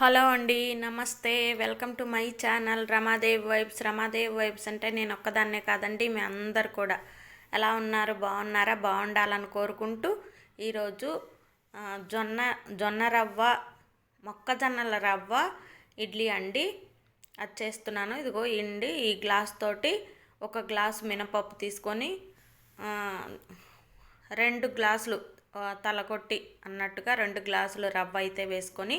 Hello అండి నమస్తే. Welcome to my channel Ramadev vibes. Ramadev vibes అంటే నేను ఒక్కదాన్నే కాదండి మీ అందరు కూడా. ఎలా ఉన్నారు? బాగున్నారా? బాగుండాలని కోరుకుంటూ ఈరోజు జొన్న జొన్న రవ్వ మొక్కజొన్నల రవ్వ ఇడ్లీ అండి. అది చేస్తున్నాను. ఇదిగో ఇండి ఈ గ్లాస్ తోటి ఒక గ్లాస్ మినపప్పు తీసుకొని రెండు గ్లాసులు తలకొట్టి అన్నట్టుగా రెండు గ్లాసులు రవ్వ అయితే వేసుకొని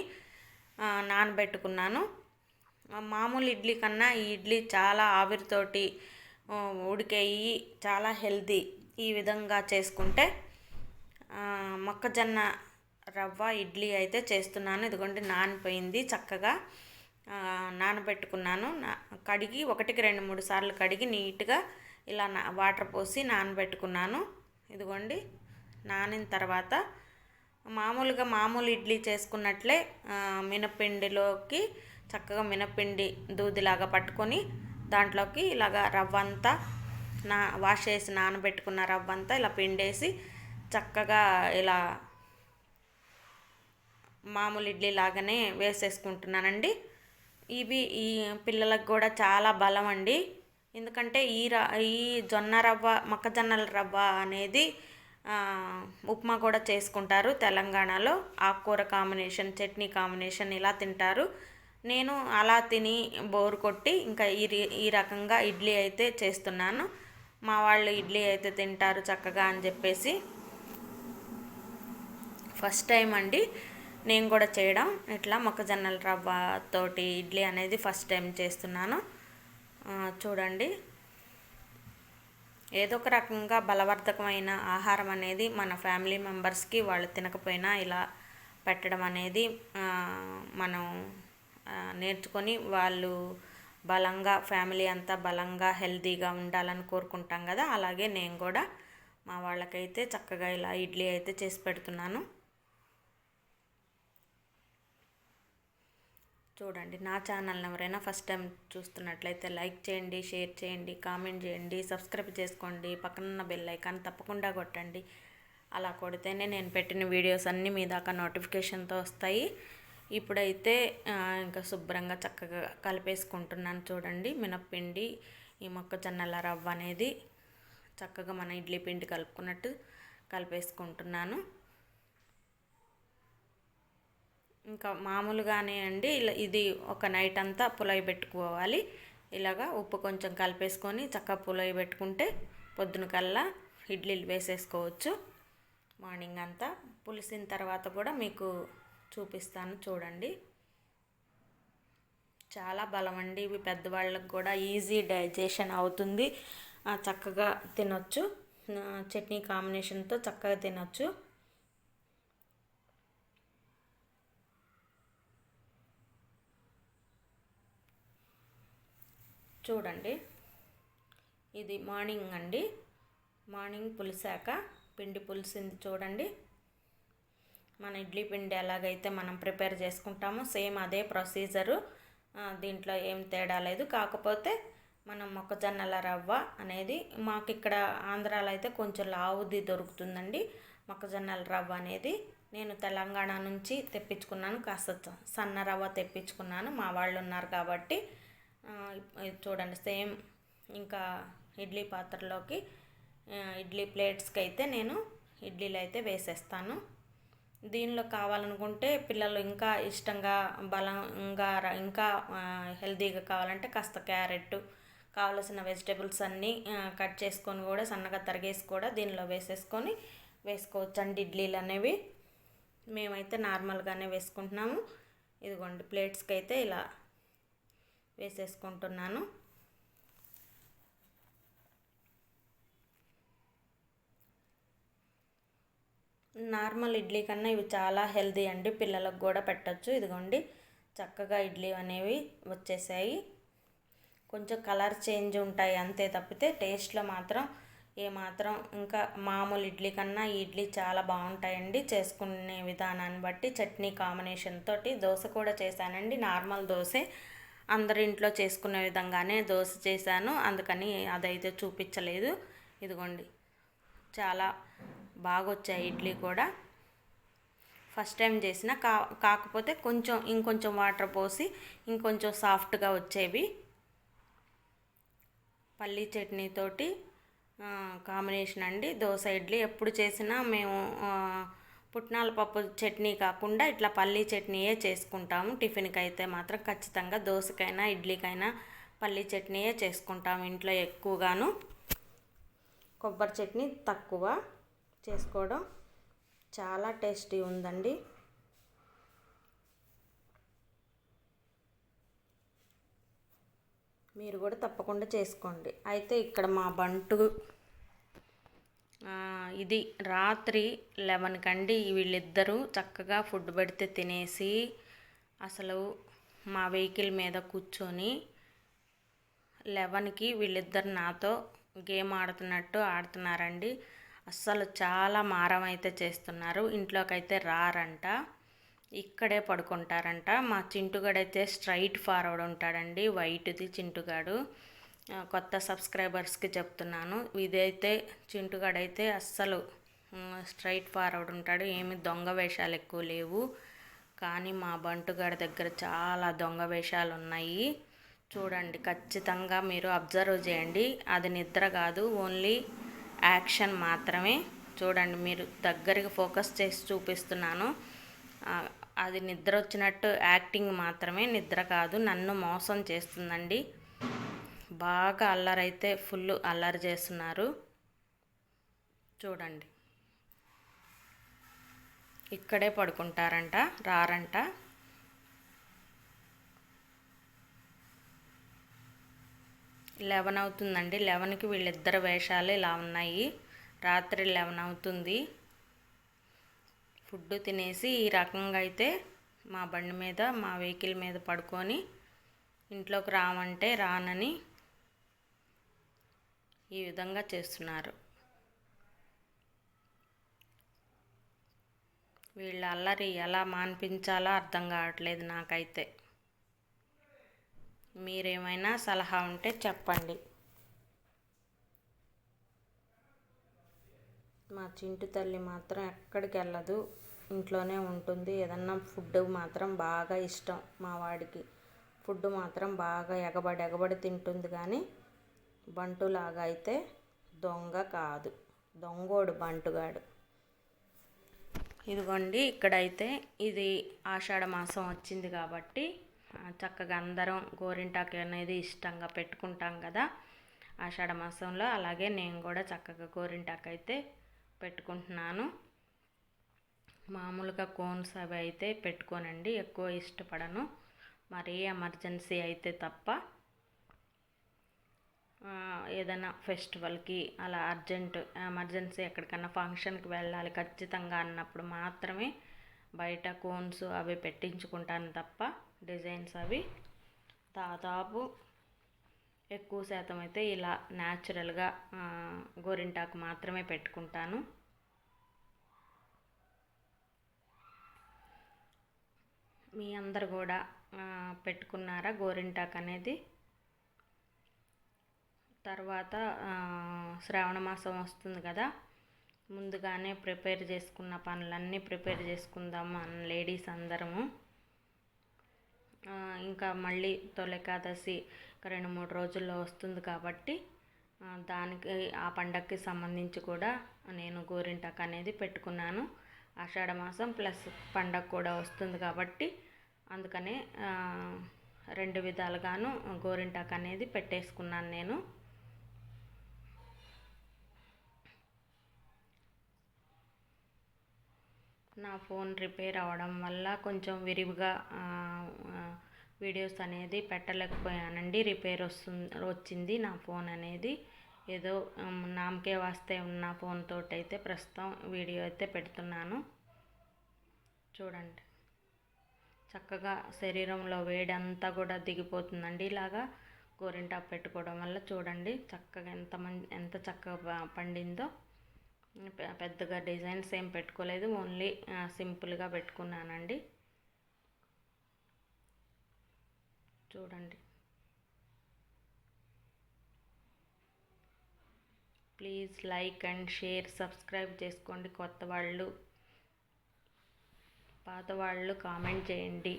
నానబెట్టుకున్నాను. మామూలు ఇడ్లీ కన్నా ఈ ఇడ్లీ చాలా ఆవిరితోటి ఉడికేయి చాలా హెల్తీ ఈ విధంగా చేసుకుంటే మొక్కజొన్న రవ్వ ఇడ్లీ అయితే చేస్తున్నాను. ఇదిగోండి నానిపోయింది చక్కగా. నానబెట్టుకున్నాను. నా కడిగి ఒకటికి రెండు మూడు సార్లు కడిగి నీట్గా ఇలా నా వాటర్ పోసి నానబెట్టుకున్నాను. ఇదిగోండి నానిన తర్వాత మామూలుగా మామూలు ఇడ్లీ చేసుకున్నట్లే మినపిండిలోకి చక్కగా మినపిండి దూదిలాగా పట్టుకొని దాంట్లోకి ఇలాగా రవ్వ అంతా నా వాష్ చేసి నానబెట్టుకున్న రవ్వ అంతా ఇలా పిండేసి చక్కగా ఇలా మామూలు ఇడ్లీ లాగానే వేసేసుకుంటున్నానండి. ఇవి ఈ పిల్లలకు కూడా చాలా బలం అండి. ఎందుకంటే ఈ ర ఈ జొన్న రవ్వ మొక్కజొన్నల రవ్వ అనేది ఉప్మా కూడా చేసుకుంటారు. తెలంగాణలో ఆకుకూర కాంబినేషన్ చట్నీ కాంబినేషన్ ఇలా తింటారు. నేను అలా తిని బోరు కొట్టి ఇంకా ఈ రి- ఈ రకంగా ఇడ్లీ అయితే చేస్తున్నాను. మా వాళ్ళు ఇడ్లీ అయితే తింటారు చక్కగా అని చెప్పేసి. ఫస్ట్ టైం అండి నేను కూడా చేయడం. ఇట్లా మొక్కజొన్నల రవ్వ తోటి ఇడ్లీ అనేది ఫస్ట్ టైం చేస్తున్నాను. చూడండి. ఏదో ఒక రకంగా బలవర్ధకమైన ఆహారం అనేది మన ఫ్యామిలీ మెంబర్స్కి వాళ్ళు తినకపోయినా ఇలా పెట్టడం అనేది మనం నేర్చుకొని వాళ్ళు బలంగా ఫ్యామిలీ అంతా బలంగా హెల్తీగా ఉండాలని కోరుకుంటాం కదా. అలాగే నేను కూడా మా వాళ్ళకైతే చక్కగా ఇలా ఇడ్లీ అయితే చేసి పెడుతున్నాను. చూడండి నా ఛానల్ని ఎవరైనా ఫస్ట్ టైం చూస్తున్నట్లయితే లైక్ చేయండి షేర్ చేయండి కామెంట్ చేయండి సబ్స్క్రైబ్ చేసుకోండి పక్కనున్న బెల్ ఐకాన్ తప్పకుండా కొట్టండి. అలా కొడితేనే నేను పెట్టిన వీడియోస్ అన్నీ మీ దాకా నోటిఫికేషన్తో వస్తాయి. ఇప్పుడైతే ఇంకా శుభ్రంగా చక్కగా కలిపేసుకుంటున్నాను చూడండి. మినప్పిండి ఈ మొక్కజొన్నల రవ్వ అనేది చక్కగా మన ఇడ్లీ పిండి కలుపుకున్నట్టు కలిపేసుకుంటున్నాను. ఇంకా మామూలుగానే అండి ఇలా ఇది ఒక నైట్ అంతా పులయి పెట్టుకోవాలి. ఇలాగా ఉప్పు కొంచెం కలిపేసుకొని చక్కగా పులయి పెట్టుకుంటే పొద్దున కల్లా ఇడ్లీలు వేసేసుకోవచ్చు. మార్నింగ్ అంతా పులిసిన తర్వాత కూడా మీకు చూపిస్తాను చూడండి. చాలా బలం అండి ఇవి పెద్దవాళ్ళకి కూడా ఈజీ డైజెషన్ అవుతుంది. చక్కగా తినొచ్చు. చట్నీ కాంబినేషన్తో చక్కగా తినొచ్చు. చూడండి. ఇది మార్నింగ్ అండి. మార్నింగ్ పులిసాక పిండి పులిసింది చూడండి. మన ఇడ్లీ పిండి ఎలాగైతే మనం ప్రిపేర్ చేసుకుంటామో సేమ్ అదే ప్రొసీజరు. దీంట్లో ఏం తేడా లేదు. కాకపోతే మనం మొక్కజొన్నల రవ్వ అనేది మాకు ఇక్కడ ఆంధ్రాలో అయితే కొంచెం లావుది దొరుకుతుందండి. మొక్కజొన్నల రవ్వ అనేది నేను తెలంగాణ నుంచి తెప్పించుకున్నాను. కాస్త సన్న రవ్వ తెప్పించుకున్నాను. మా వాళ్ళు ఉన్నారు కాబట్టి చూడండి సేమ్ ఇంకా ఇడ్లీ పాత్రలోకి ఇడ్లీ ప్లేట్స్కి అయితే నేను ఇడ్లీలు అయితే వేసేస్తాను. దీనిలో కావాలనుకుంటే పిల్లలు ఇంకా ఇష్టంగా బలంగా ఇంకా హెల్తీగా కావాలంటే కాస్త క్యారెట్ కావలసిన వెజిటేబుల్స్ అన్నీ కట్ చేసుకొని కూడా సన్నగా తరిగేసి కూడా దీనిలో వేసేసుకొని వేసుకోవచ్చండి ఇడ్లీలు అనేవి మేమైతే నార్మల్గానే వేసుకుంటున్నాము. ఇదిగోండి ప్లేట్స్కి అయితే ఇలా వేసేసుకుంటున్నాను. నార్మల్ ఇడ్లీ కన్నా ఇవి చాలా హెల్దీ అండి పిల్లలకు కూడా పెట్టచ్చు. ఇదిగోండి చక్కగా ఇడ్లీ అనేవి వచ్చేసాయి. కొంచెం కలర్ చేంజ్ ఉంటాయి అంతే తప్పితే టేస్ట్లో మాత్రం ఏమాత్రం ఇంకా మామూలు ఇడ్లీ కన్నా ఈ ఇడ్లీ చాలా బాగుంటాయండి చేసుకునే విధానాన్ని బట్టి. చట్నీ కాంబినేషన్ తోటి దోశ కూడా చేశానండి నార్మల్ దోశ. అందరి ఇంట్లో చేసుకునే విధంగానే దోశ చేశాను. అందుకని అదైతే చూపించలేదు. ఇదిగోండి. చాలా బాగా వచ్చాయి ఇడ్లీ కూడా. ఫస్ట్ టైం చేసిన. కా కాకపోతే కొంచెం ఇంకొంచెం వాటర్ పోసి ఇంకొంచెం సాఫ్ట్గా వచ్చేవి. పల్లీ చట్నీతోటి కాంబినేషన్ అండి. దోశ ఇడ్లీ ఎప్పుడు చేసినా మేము పుట్నాల పప్పు చట్నీ కాకుండా ఇట్లా పల్లీ చట్నీయే చేసుకుంటాము. టిఫిన్కి అయితే మాత్రం ఖచ్చితంగా దోశకైనా ఇడ్లీకైనా పల్లీ చట్నీయే చేసుకుంటాము ఇంట్లో ఎక్కువగాను. కొబ్బరి చట్నీ తక్కువ చేసుకోవడం చాలా టేస్టీ ఉందండి. మీరు కూడా తప్పకుండా చేసుకోండి. అయితే ఇక్కడ మా బంటు ఇది రాత్రి లెవెన్ కండి వీళ్ళిద్దరూ చక్కగా ఫుడ్ పెడితే తినేసి అసలు మా వెహికల్ మీద కూర్చొని లెవెన్కి వీళ్ళిద్దరు నాతో గేమ్ ఆడుతున్నట్టు ఆడుతున్నారండి. అస్సలు చాలా మారం అయితే చేస్తున్నారు. ఇంట్లోకి అయితే రారంట. ఇక్కడే పడుకుంటారంట. మా చింటుగాడైతే స్ట్రైట్ ఫార్వర్డ్ ఉంటాడండి. వైట్ది చింటుగాడు. కొత్త సబ్స్క్రైబర్స్కి చెప్తున్నాను. ఇదైతే చింటుగాడైతే అస్సలు స్ట్రైట్ ఫార్వర్డ్ ఉంటాడు. ఏమి దొంగ వేషాలు ఎక్కువ లేవు. కానీ మా బంటుగాడి దగ్గర చాలా దొంగ వేషాలు ఉన్నాయి. చూడండి ఖచ్చితంగా మీరు అబ్జర్వ్ చేయండి. అది నిద్ర కాదు ఓన్లీ యాక్షన్ మాత్రమే. చూడండి మీరు దగ్గరికి ఫోకస్ చేసి చూపిస్తున్నాను. అది నిద్ర వచ్చినట్టు యాక్టింగ్ మాత్రమే. నిద్ర కాదు నన్ను మోసం చేస్తుందండి. బాగా అల్లరైతే ఫుల్ అల్లరి చేస్తున్నారు. చూడండి. ఇక్కడే పడుకుంటారంట రారంట. లెవెన్ అవుతుందండి లెవెన్కి వీళ్ళిద్దరు వేషాలు ఇలా ఉన్నాయి. రాత్రి లెవెన్ అవుతుంది ఫుడ్ తినేసి ఈ రకంగా అయితే మా బండి మీద మా వెహికల్ మీద పడుకొని ఇంట్లోకి రామంటే రానని ఈ విధంగా చేస్తున్నారు. వీళ్ళ అల్లరి ఎలా మాన్పించాలో అర్థం కావట్లేదు నాకైతే. మీరేమైనా సలహా ఉంటే చెప్పండి. మా చింటు తల్లి మాత్రం ఎక్కడికి వెళ్ళదు ఇంట్లోనే ఉంటుంది. ఏదన్నా ఫుడ్ మాత్రం బాగా ఇష్టం మా వాడికి. ఫుడ్ మాత్రం బాగా ఎగబడి ఎగబడి తింటుంది కానీ బంటులాగా అయితే దొంగ కాదు. దొంగోడు బంటుగాడు. ఇదిగోండి ఇక్కడైతే ఇది ఆషాఢ మాసం వచ్చింది కాబట్టి చక్కగా అందరం గోరింటాకు అనేది ఇష్టంగా పెట్టుకుంటాం కదా. ఆషాఢ మాసంలో అలాగే నేను కూడా చక్కగా గోరింటాకు అయితే పెట్టుకుంటున్నాను. మామూలుగా కోన్స్ అవి అయితే పెట్టుకోనండి ఎక్కువ ఇష్టపడను. మరీ ఎమర్జెన్సీ అయితే తప్ప. ఏదైనా ఫెస్టివల్కి అలా అర్జెంట్ ఎమర్జెన్సీ ఎక్కడికన్నా ఫంక్షన్కి వెళ్ళాలి ఖచ్చితంగా అన్నప్పుడు మాత్రమే బయట కోన్స్ అవి పెట్టించుకుంటాను తప్ప డిజైన్స్ అవి దాదాపు ఎక్కువ శాతం అయితే ఇలా న్యాచురల్గా గోరింటాకు మాత్రమే పెట్టుకుంటాను. మీ అందరు కూడా పెట్టుకున్నారా గోరింటాకు అనేది? తర్వాత శ్రావణ మాసం వస్తుంది కదా. ముందుగానే ప్రిపేర్ చేసుకున్న పనులన్నీ ప్రిపేర్ చేసుకుందాము అన్న లేడీస్ అందరము. ఇంకా మళ్ళీ తొలకాదశి రెండు మూడు రోజుల్లో వస్తుంది కాబట్టి దానికి ఆ పండగకి సంబంధించి కూడా నేను గోరింటాకు అనేది పెట్టుకున్నాను. ఆషాఢ మాసం ప్లస్ పండగ కూడా వస్తుంది కాబట్టి అందుకనే రెండు విధాలుగాను గోరింటాకు అనేది పెట్టేసుకున్నాను నేను. నా ఫోన్ రిపేర్ అవడం వల్ల కొంచెం విరివిగా వీడియోస్ అనేది పెట్టలేకపోయానండి. రిపేర్ వస్తుంది వచ్చింది నా ఫోన్ అనేది. ఏదో నామకే వాస్తే ఉన్న ఫోన్ తోటి అయితే ప్రస్తుతం వీడియో అయితే పెడుతున్నాను. చూడండి. చక్కగా శరీరంలో వేడంతా కూడా దిగిపోతుందండి ఇలాగా. గోరింటాకు పెట్టుకోవడం వల్ల చూడండి చక్కగా ఎంత మంది ఎంత చక్కగా పండిందో. పెద్దగా డిజైన్స్ ఏం పెట్టుకోలేదు ఓన్లీ సింపుల్గా పెట్టుకున్నానండి. చూడండి. Please like and share subscribe చేసుకోండి కొత్త వాళ్ళు. పాత వాళ్ళు కామెంట్ చేయండి.